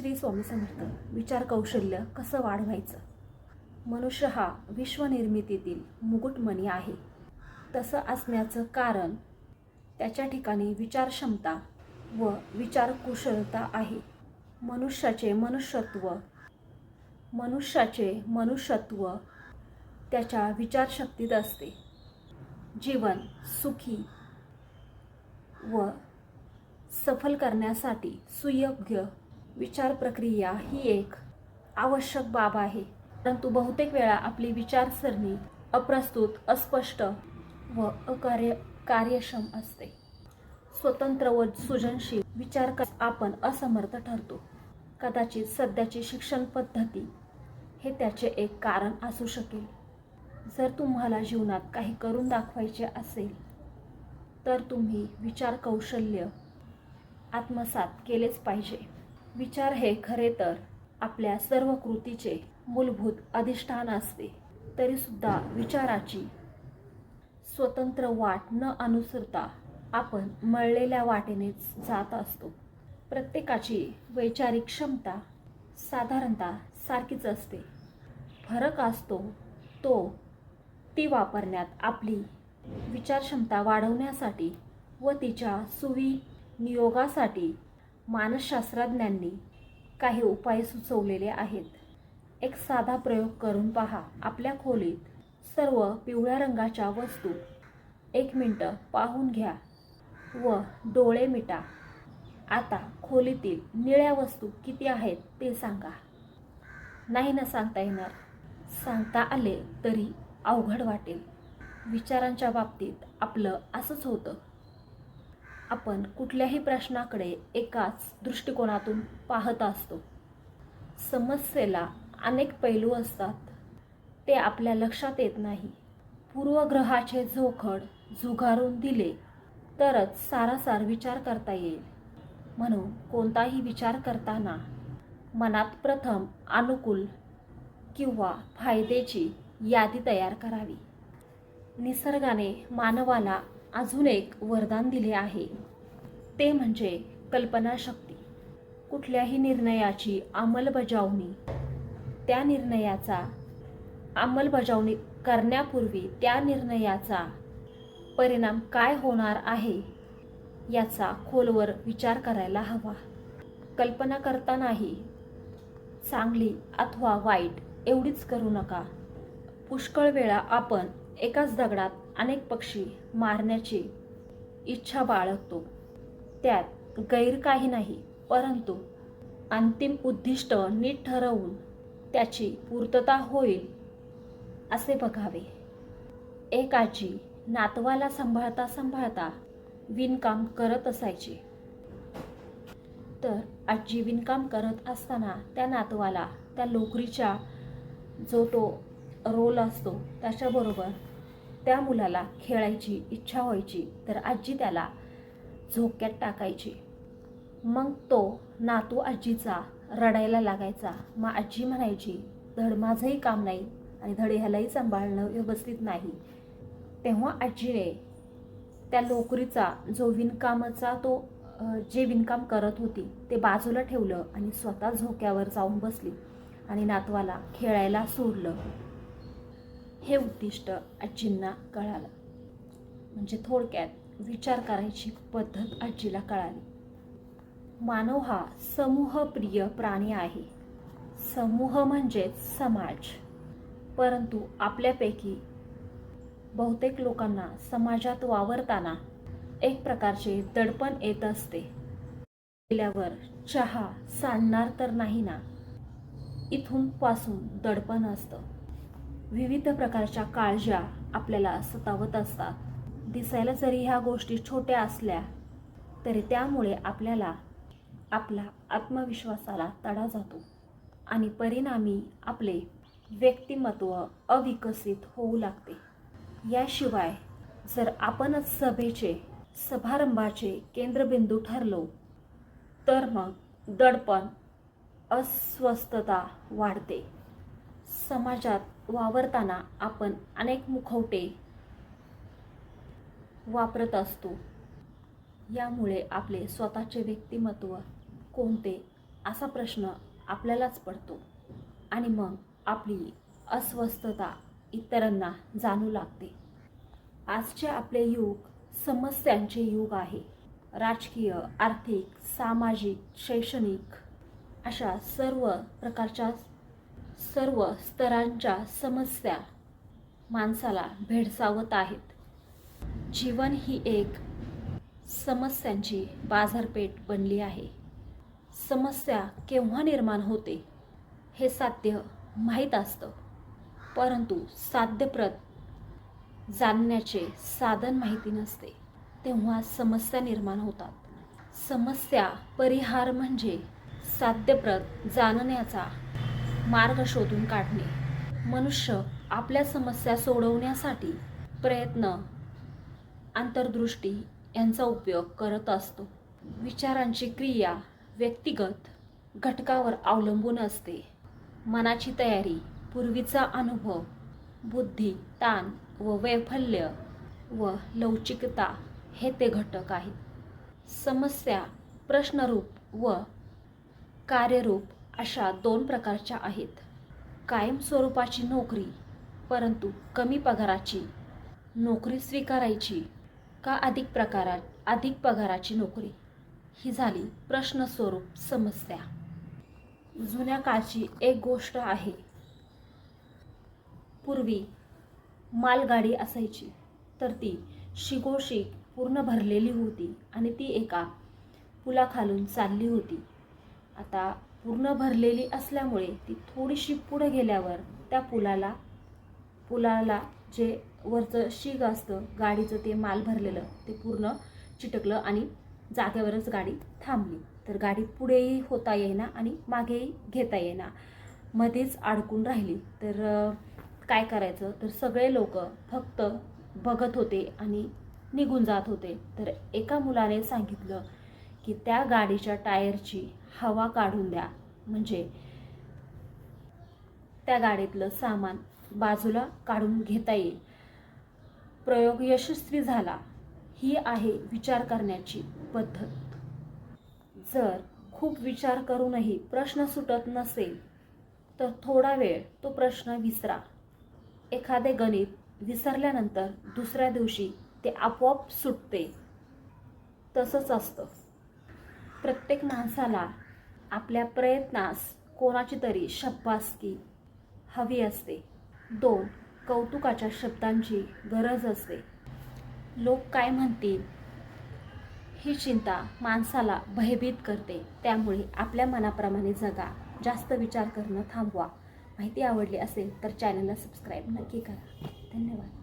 श्री स्वामी समर्थ विचार कौशल्य कसं वाढवायचं? मनुष्य हा विश्वनिर्मितीतील मुकुटमणी आहे. तसं असण्याचं कारण त्याच्या ठिकाणी विचारक्षमता व विचार कुशलता आहे. मनुष्याचे मनुष्यत्व मनुष्याचे मनुष्यत्व त्याच्या विचारशक्तीत असते. जीवन सुखी व सफल करण्यासाठी सुयोग्य विचार प्रक्रिया ही एक आवश्यक बाब आहे. परंतु बहुतेक वेळा आपली विचारसरणी अप्रस्तुत अस्पष्ट व अकार्य कार्यक्षम असते. स्वतंत्र व सृजनशील विचार कर आपण असमर्थ ठरतो. कदाचित सध्याची शिक्षण पद्धती हे त्याचे एक कारण असू शकेल. जर तुम्हाला जीवनात काही करून दाखवायचे असेल तर तुम्ही विचार कौशल्य आत्मसात केलेच पाहिजे. विचार हे खरे तर आपल्या सर्व कृतीचे मूलभूत अधिष्ठान असते. तरीसुद्धा विचाराची स्वतंत्र वाट न अनुसरता आपण मळलेल्या वाटेनेच जात असतो. प्रत्येकाची वैचारिक क्षमता साधारणतः सारखीच असते. फरक असतो तो ती वापरण्यात आपली विचारक्षमता वाढवण्यासाठी व तिच्या सुविनियोगासाठी मानसशास्त्रज्ञांनी काही उपाय सुचवलेले आहेत. एक साधा प्रयोग करून पहा. आपल्या खोलीत सर्व पिवळ्या रंगाच्या वस्तू. एक मिनटं पाहून घ्या व डोळे मिटा. आता खोलीतील निळ्या वस्तू किती आहेत ते सांगा. नाही ना सांगता येणार. सांगता आले तरी अवघड वाटेल. विचारांच्या बाबतीत आपलं असंच होतं. आपण कुठल्याही प्रश्नाकडे एकाच दृष्टिकोनातून पाहत असतो. समस्येला अनेक पैलू असतात. ते आपल्या लक्षात येत नाही. पूर्वग्रहाचे झोखड झुगारून दिले तरच सारासार विचार करता येईल. म्हणून कोणताही विचार करताना मनात प्रथम अनुकूल किंवा फायद्याची यादी तयार करावी. निसर्गाने मानवाला अजून एक वरदान दिले आहे. ते म्हणजे कल्पनाशक्ती. कुठल्याही निर्णयाची अंमलबजावणी. त्या निर्णयाचा अंमलबजावणी करण्यापूर्वी त्या निर्णयाचा परिणाम काय होणार आहे याचा खोलवर विचार करायला हवा. कल्पना करतानाही चांगली अथवा वाईट एवढीच करू नका. पुष्कळ वेळा आपण एकाच दगडात अनेक पक्षी मारण्याची इच्छा बाळगतो. त्यात गैर काही नाही परंतु अंतिम उद्दिष्ट नीट ठरवून त्याची पूर्तता होईल असे बघावे. एक आजी नातवाला सांभाळता सांभाळता विणकाम करत असायची. तर आजी विणकाम करत असताना त्या नातवाला त्या लोकरीच्या जो तो रोल असतो त्याच्याबरोबर त्या मुलाला खेळायची इच्छा व्हायची तर आजी त्याला झोक्यात टाकायची. मग तो नातू आजीचा रडायला लागायचा. मग आजी म्हणायची धड माझंही काम नाही आणि धड ह्यालाही सांभाळणं व्यवस्थित नाही. तेव्हा आजीने त्या लोकरीचा जो विणकामाचा तो जे विणकाम करत होती ते बाजूला ठेवलं आणि स्वतः झोक्यावर जाऊन बसली आणि नातवाला खेळायला सोडलं. हे उद्दिष्ट आजींना कळालं. म्हणजे थोडक्यात विचार करायची पद्धत आजीला कळाली. मानव हा समूहप्रिय प्राणी आहे. समूह म्हणजेच समाज. परंतु आपल्यापैकी बहुतेक लोकांना समाजात वावरताना एक प्रकारचे दडपण येत असते. गेल्यावर चहा सांडणार तर नाही ना? इथून पासून दडपण असतं. विविध प्रकारच्या काळज्या आपल्याला सतावत असतात. दिसायला जरी ह्या गोष्टी छोट्या असल्या तरी त्यामुळे आपल्याला आपला आत्मविश्वासाला तडा जातो आणि परिणामी आपले व्यक्तिमत्व अविकसित होऊ लागते. याशिवाय जर आपणच सभेचे समारंभाचे केंद्रबिंदू ठरलो तर मग दडपण अस्वस्थता वाढते. समाजात वावरताना आपण अनेक मुखवटे वापरत असतो. यामुळे आपले स्वतःचे व्यक्तिमत्व कोणते असा प्रश्न आपल्यालाच पडतो आणि मग आपली अस्वस्थता इतरांना जाणू लागते. आजचे आपले युग समस्यांचे युग आहे. राजकीय आर्थिक सामाजिक शैक्षणिक अशा सर्व प्रकारच्या सर्व स्तरांच्या समस्या माणसाला भेडसावत आहेत. जीवन ही एक समस्यांची बाजारपेठ बनली आहे. समस्या केव्हा निर्माण होते हे साध्य माहीत असतं. परंतु साध्यप्रत जाणण्याचे साधन माहिती नसते. तेव्हा समस्या निर्माण होतात. समस्या परिहार म्हणजे साध्यप्रत जाणण्याचा मार्ग शोधून काढणे. मनुष्य आपल्या समस्या सोडवण्यासाठी प्रयत्न आंतरदृष्टी यांचा उपयोग करत असतो. विचारांची क्रिया व्यक्तिगत घटकावर अवलंबून असते. मनाची तयारी पूर्वीचा अनुभव बुद्धी ताण व वैफल्य व लवचिकता हे ते घटक आहेत. समस्या प्रश्नरूप व कार्यरूप अशा दोन प्रकारच्या आहेत. कायम स्वरूपाची नोकरी परंतु कमी पगाराची. नोकरी स्वीकारायची का अधिक प्रकारात अधिक पगाराची नोकरी? ही झाली प्रश्नस्वरूप समस्या. जुन्या काळची एक गोष्ट आहे. पूर्वी मालगाडी असायची तर ती शिगोशिक पूर्ण भरलेली होती आणि ती एका पुलाखालून चालली होती. आता पूर्ण भरलेली असल्यामुळे ती थोडीशी पुढे गेल्यावर त्या पुलाला पुलाला जे वरचं शीग असतं गाडीचं ते माल भरलेलं ते पूर्ण चिटकलं आणि जागेवरच गाडी थांबली. तर गाडी पुढेही होता येईना आणि मागेही घेता येईना. मध्येच अडकून राहिली. तर काय करायचं? तर सगळे लोक फक्त बघत होते आणि निघून जात होते. तर एका मुलाने सांगितलं की त्या गाडीच्या टायरची हवा काढून द्या. म्हणजे त्या गाडीतलं सामान बाजूला काढून घेता येईल. प्रयोग यशस्वी झाला. ही आहे विचार करण्याची पद्धत. जर खूप विचार करूनही प्रश्न सुटत नसेल तर थोडा वेळ तो प्रश्न विसरा. एखादे गणित विसरल्यानंतर दुसऱ्या दिवशी ते आपोआप सुटते. तसंच असतं. प्रत्येक माणसाला आपल्या प्रयत्नास कोणाची तरी शब्बासकी हवी असते. दोन कौतुकाच्या शब्दांची गरज असते. लोक काय म्हणतील? ही चिंता माणसाला भयभीत करते. त्यामुळे आपल्या मनाप्रमाणे जगा. जास्त विचार करणं थांबवा. माहिती आवडली असेल तर चॅनलला सबस्क्राईब नक्की करा. धन्यवाद.